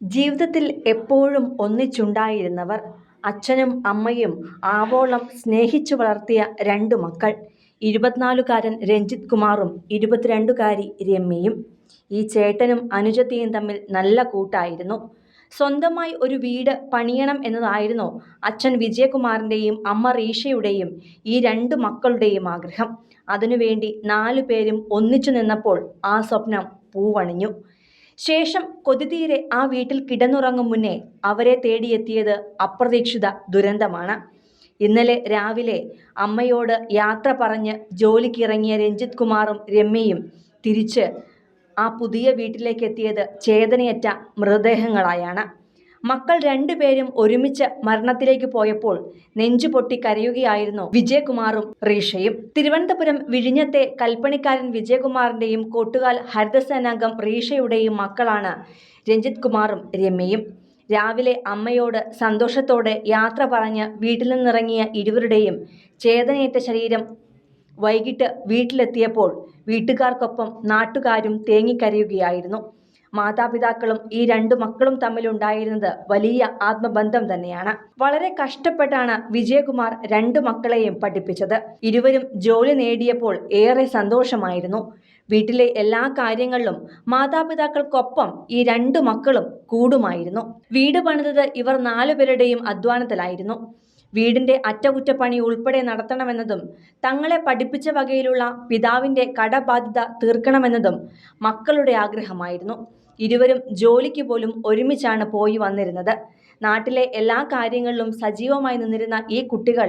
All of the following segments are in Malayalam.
ജീവിതത്തിൽ എപ്പോഴും ഒന്നിച്ചുണ്ടായിരുന്നവർ അച്ഛനും അമ്മയും ആവോളം സ്നേഹിച്ചു വളർത്തിയ രണ്ട് മക്കൾ ഇരുപത്തിനാലുകാരൻ രഞ്ജിത് കുമാറും ഇരുപത്തിരണ്ടുകാരി രമ്യയും. ഈ ചേട്ടനും അനുജത്തിയും തമ്മിൽ നല്ല കൂട്ടായിരുന്നു. സ്വന്തമായി ഒരു വീട് പണിയണം എന്നതായിരുന്നു അച്ഛൻ വിജയകുമാറിന്റെയും അമ്മ റീഷയുടെയും ഈ രണ്ട് മക്കളുടെയും ആഗ്രഹം. അതിനുവേണ്ടി നാലു പേരും ഒന്നിച്ചു നിന്നപ്പോൾ ആ സ്വപ്നം പൂവണിഞ്ഞു. ശേഷം കൊതിതീരെ ആ വീട്ടിൽ കിടന്നുറങ്ങും മുന്നേ അവരെ തേടിയെത്തിയത് അപ്രതീക്ഷിത ദുരന്തമാണ്. ഇന്നലെ രാവിലെ അമ്മയോട് യാത്ര പറഞ്ഞ് ജോലിക്കിറങ്ങിയ രഞ്ജിത് കുമാറും രമ്യയും തിരിച്ച് ആ പുതിയ വീട്ടിലേക്ക് എത്തിയത് ചേതനയറ്റ മൃതദേഹങ്ങളായാണ്. മക്കൾ രണ്ടുപേരും ഒരുമിച്ച് മരണത്തിലേക്ക് പോയപ്പോൾ നെഞ്ചു പൊട്ടി കരയുകയായിരുന്നു വിജയകുമാറും റീഷയും. തിരുവനന്തപുരം വിഴിഞ്ഞത്തെ കൽപ്പണിക്കാരൻ വിജയകുമാറിന്റെയും കോട്ടുകാൽ ഹരിതസേനാംഗം റീഷയുടെയും മക്കളാണ് രഞ്ജിത് കുമാറും രമ്യയും. രാവിലെ അമ്മയോട് സന്തോഷത്തോടെ യാത്ര പറഞ്ഞ് വീട്ടിൽ നിന്നിറങ്ങിയ ഇരുവരുടെയും ചേതനയേറ്റ ശരീരം വൈകിട്ട് വീട്ടിലെത്തിയപ്പോൾ വീട്ടുകാർക്കൊപ്പം നാട്ടുകാരും തേങ്ങിക്കരയുകയായിരുന്നു. മാതാപിതാക്കളും ഈ രണ്ടു മക്കളും തമ്മിലുണ്ടായിരുന്നത് വലിയ ആത്മബന്ധം തന്നെയാണ്. വളരെ കഷ്ടപ്പെട്ടാണ് വിജയകുമാർ രണ്ടു മക്കളെയും പഠിപ്പിച്ചത്. ഇരുവരും ജോലി നേടിയപ്പോൾ ഏറെ സന്തോഷമായിരുന്നു. വീട്ടിലെ എല്ലാ കാര്യങ്ങളിലും മാതാപിതാക്കൾക്കൊപ്പം ഈ രണ്ടു മക്കളും കൂടുമായിരുന്നു. വീട് പണിതത് ഇവർ നാലുപേരുടെയും അധ്വാനത്തിലായിരുന്നു. വീടിന്റെ അറ്റകുറ്റപ്പണി ഉൾപ്പെടെ നടത്തണമെന്നതും തങ്ങളെ പഠിപ്പിച്ച വകയിലുള്ള പിതാവിന്റെ കടബാധ്യത തീർക്കണമെന്നതും മക്കളുടെ ആഗ്രഹമായിരുന്നു. ഇരുവരും ജോലിക്ക് പോലും ഒരുമിച്ചാണ് പോയി വന്നിരുന്നത്. നാട്ടിലെ എല്ലാ കാര്യങ്ങളിലും സജീവമായി നിന്നിരുന്ന ഈ കുട്ടികൾ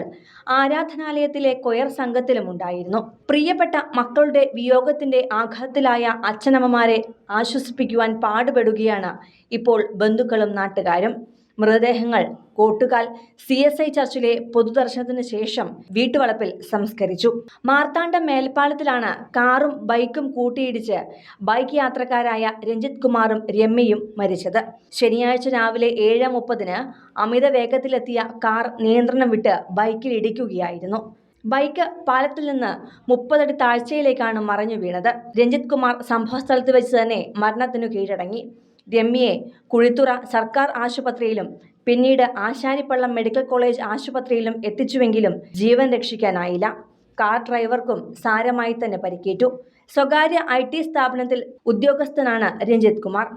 ആരാധനാലയത്തിലെ കൊയർ സംഘത്തിലും ഉണ്ടായിരുന്നു. പ്രിയപ്പെട്ട മക്കളുടെ വിയോഗത്തിന്റെ ആഘാതത്തിലായ അച്ഛനമ്മമാരെ ആശ്വസിപ്പിക്കുവാൻ പാടുപെടുകയാണ് ഇപ്പോൾ ബന്ധുക്കളും നാട്ടുകാരും. മൃതദേഹങ്ങൾ കോട്ടുകാൽ സി എസ് ഐ ചർച്ചിലെ പൊതുദർശനത്തിന് ശേഷം വീട്ടുവളപ്പിൽ സംസ്കരിച്ചു. മാർത്താണ്ഡം മേൽപ്പാലത്തിലാണ് കാറും ബൈക്കും കൂട്ടിയിടിച്ച് ബൈക്ക് യാത്രക്കാരായ രഞ്ജിത് കുമാറും രമ്യയും മരിച്ചത്. ശനിയാഴ്ച രാവിലെ ഏഴ് മുപ്പതിന് അമിത വേഗത്തിലെത്തിയ കാർ നിയന്ത്രണം വിട്ട് ബൈക്കിൽ ഇടിക്കുകയായിരുന്നു. ബൈക്ക് പാലത്തിൽ നിന്ന് മുപ്പതടി താഴ്ചയിലേക്കാണ് മറഞ്ഞു വീണത്. രഞ്ജിത് കുമാർ സംഭവസ്ഥലത്ത് വെച്ച് തന്നെ മരണത്തിനു കീഴടങ്ങി. രമ്യയെ കുഴിത്തുറ സർക്കാർ ആശുപത്രിയിലും പിന്നീട് ആശാരിപ്പള്ളം മെഡിക്കൽ കോളേജ് ആശുപത്രിയിലും എത്തിച്ചുവെങ്കിലും ജീവൻ രക്ഷിക്കാനായില്ല. കാർ ഡ്രൈവർക്കും സാരമായി തന്നെ പരിക്കേറ്റു. സ്വകാര്യ ഐ സ്ഥാപനത്തിൽ ഉദ്യോഗസ്ഥനാണ് രഞ്ജിത് കുമാർ.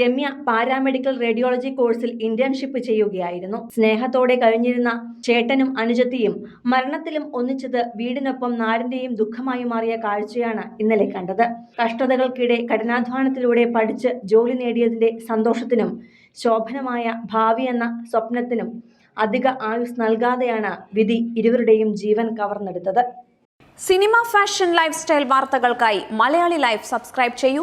രമ്യ പാരാമെഡിക്കൽ റേഡിയോളജി കോഴ്സിൽ ഇന്റേൺഷിപ്പ് ചെയ്യുകയായിരുന്നു. സ്നേഹത്തോടെ കഴിഞ്ഞിരുന്ന ചേട്ടനും അനുജത്തിയും മരണത്തിലും ഒന്നിച്ചത് വീടിനൊപ്പം നാടിന്റെയും ദുഃഖമായി മാറിയ കാഴ്ചയാണ് ഇന്നലെ കണ്ടത്. കഷ്ടതകൾക്കിടെ കഠിനാധ്വാനത്തിലൂടെ പഠിച്ച് ജോലി നേടിയതിന്റെ സന്തോഷത്തിനും ശോഭനമായ ഭാവി എന്ന സ്വപ്നത്തിനും അധിക ആയുസ് നൽകാതെയാണ് വിധി ഇരുവരുടെയും ജീവൻ കവർന്നെടുത്തത്. സിനിമ ഫാഷൻ ലൈഫ് സ്റ്റൈൽ വാർത്തകൾക്കായി മലയാളി ലൈഫ് സബ്സ്ക്രൈബ് ചെയ്യൂ.